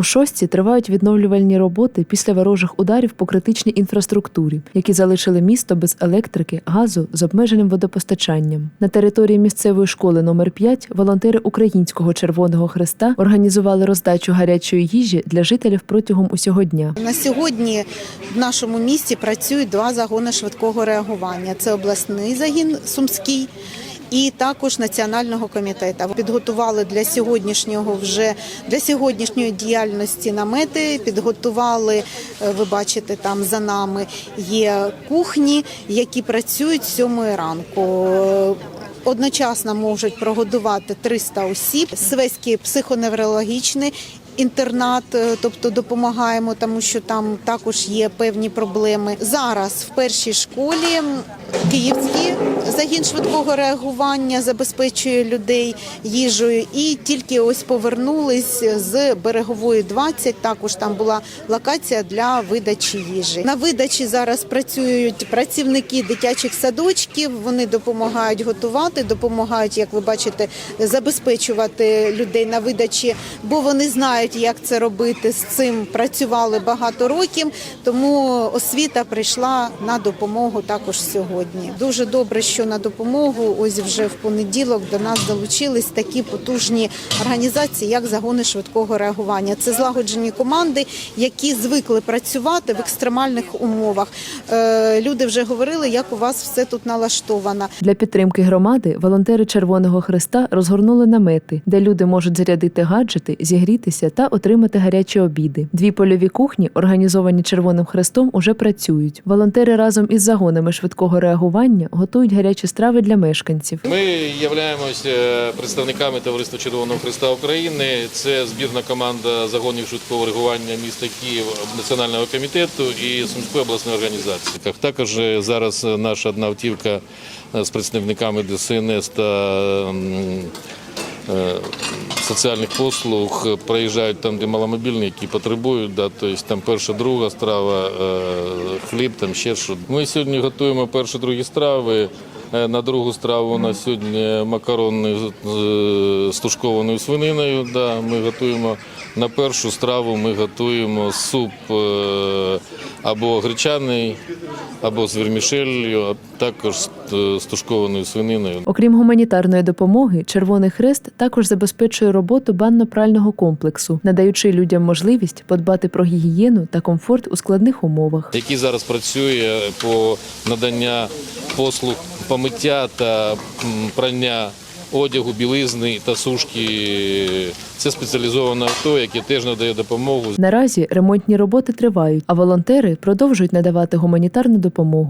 У шостці тривають відновлювальні роботи після ворожих ударів по критичній інфраструктурі, які залишили місто без електрики, газу з обмеженим водопостачанням. На території місцевої школи номер 5 волонтери Українського Червоного Хреста організували роздачу гарячої їжі для жителів протягом усього дня. На сьогодні в нашому місті працюють два загони швидкого реагування. Це обласний загін Сумський. І також національного комітету підготували для сьогоднішнього вже для сьогоднішньої діяльності намети. Підготували, е, ви бачите, там за нами є кухні, які працюють сьомої ранку. Одночасно можуть прогодувати 300 осіб. Свеський психоневрологічний інтернат, е, тобто допомагаємо, тому що там також є певні проблеми. Зараз в першій школі м, київський загін швидкого реагування забезпечує людей їжею, і тільки ось повернулись з берегової 20, Також там була локація для видачі їжі. На видачі зараз працюють працівники дитячих садочків. Вони допомагають готувати, допомагають, як ви бачите, забезпечувати людей на видачі, бо вони знають, як це робити. З цим працювали багато років. Тому освіта прийшла на допомогу також сьогодні. Дуже добре, що на допомогу ось вже в понеділок до нас долучились такі потужні організації, як загони швидкого реагування. Це злагоджені команди, які звикли працювати в екстремальних умовах. Е, Люди вже говорили, як у вас все тут налаштовано. Для підтримки громади волонтери Червоного Хреста розгорнули намети, де люди можуть зарядити гаджети, зігрітися та отримати гарячі обіди. Дві польові кухні, організовані Червоним Хрестом, уже працюють. Волонтери разом із загонами швидкого реагування готують гарячі страви для мешканців. Ми являємося представниками Товариства Червоного Христа України. Це збірна команда загонів швидкого реагування міста Київ Національного комітету і Сумської обласної організації. Також зараз наша одна автівка з представниками ДСНС та е, соціальних послуг проїжджають там, де маломобільні, які потребують. Да, тобто там перша, друга страва, е, хліб, там ще що. Ми сьогодні готуємо перші, другі страви. Е, На другу страву у нас сьогодні макарони з- тушкованою свининою. Да, ми готуємо на першу страву. Ми готуємо суп е, або гречаний, або з вермішелью, а також з, з тушкованою свининою. Окрім гуманітарної допомоги, Червоний Хрест також забезпечує роботу банно-прального комплексу, надаючи людям можливість подбати про гігієну та комфорт у складних умовах. який зараз працює по надання послуг помиття та прання одягу, білизни та сушки. Це спеціалізоване авто, яке теж надає допомогу. Наразі ремонтні роботи тривають, а волонтери продовжують надавати гуманітарну допомогу.